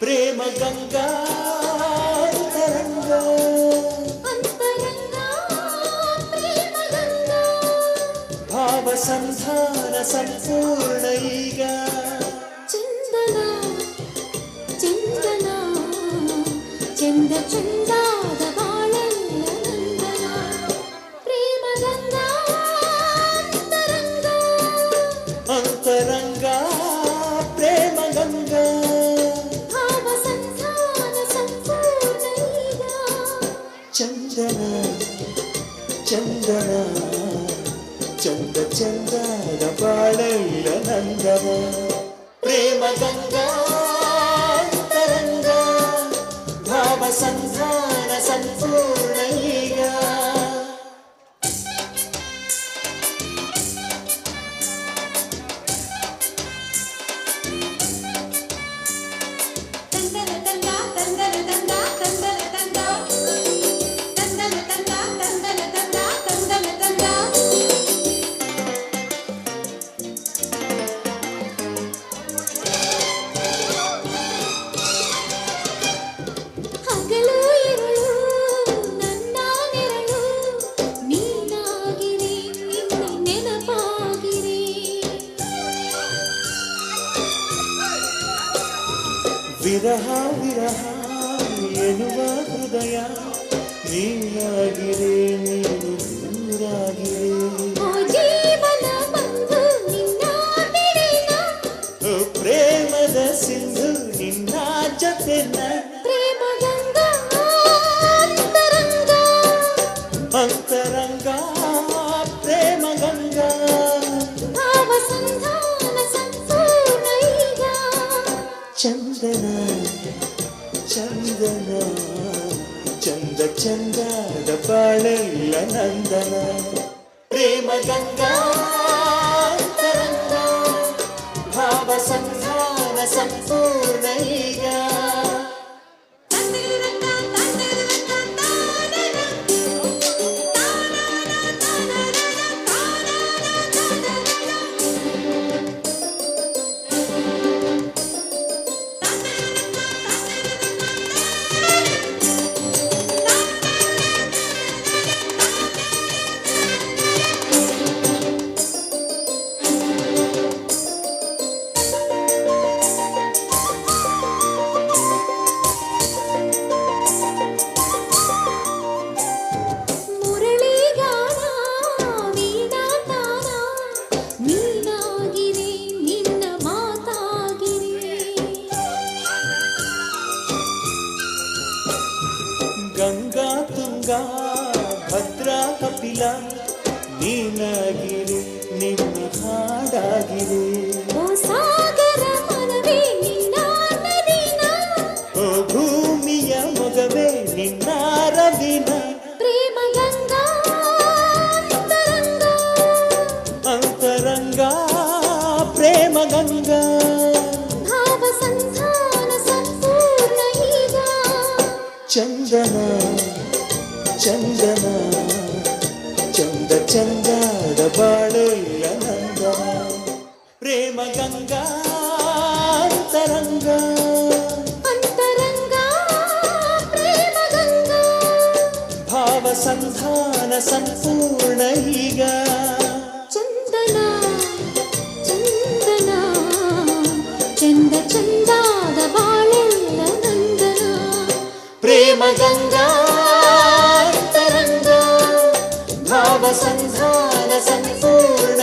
प्रेम गंगा तरंगा భావ సంధాన సంపూర్ణైగా చందన చందన చంద చందాద అంతరంగా ప్రేమ గంగా చందన చంద చందన బాళైల నందన ప్రేమ గంగా అంతరంగా భావ సంధాన సంపూర్ణైగా ವಿರಹ ವಿರಹ ಎನ್ನುವ ಹೃದಯ ನೀನಾಗಿರೆ ನೀನು ದೂರಾಗಿರೆ ಚಂದನ ಚಂದನ ಚಂದ ಚಂದದ ಬಾಳೆಲ್ಲ ನಂದನ ಪ್ರೇಮ ಗಂಗಾ ಅಂತರಂಗ ಭಾವ ಸಂಧಾನ ಸಂಪೂರ್ಣ ಕಪಿಲ ನೀನಾಗಿರಿ ನಿಮ್ಮ ಹಾಡಾಗಿರಿ. ಓ ಭೂಮಿಯ ಚಂದನ ಚಂದನ. ಚಂದ ಚಂದದ ಬಾಳೆಯ ನಂದನ ಪ್ರೇಮ ಗಂಗಾ ಅಂತರಂಗ ಅಂತರಂಗ ಪ್ರೇಮ ಗಂಗಾ ಭಾವ ಸಂಧಾನ ಸಂಪೂರ್ಣ ಈಗ ಚಂದನ ಚಂದನ ಚಂದ ಚಂದಾದ ಬಾಳೆಲ್ಲ ನಂದನ ಪ್ರೇಮ ಗಂಗಾ సంధాన సంపూర్ణ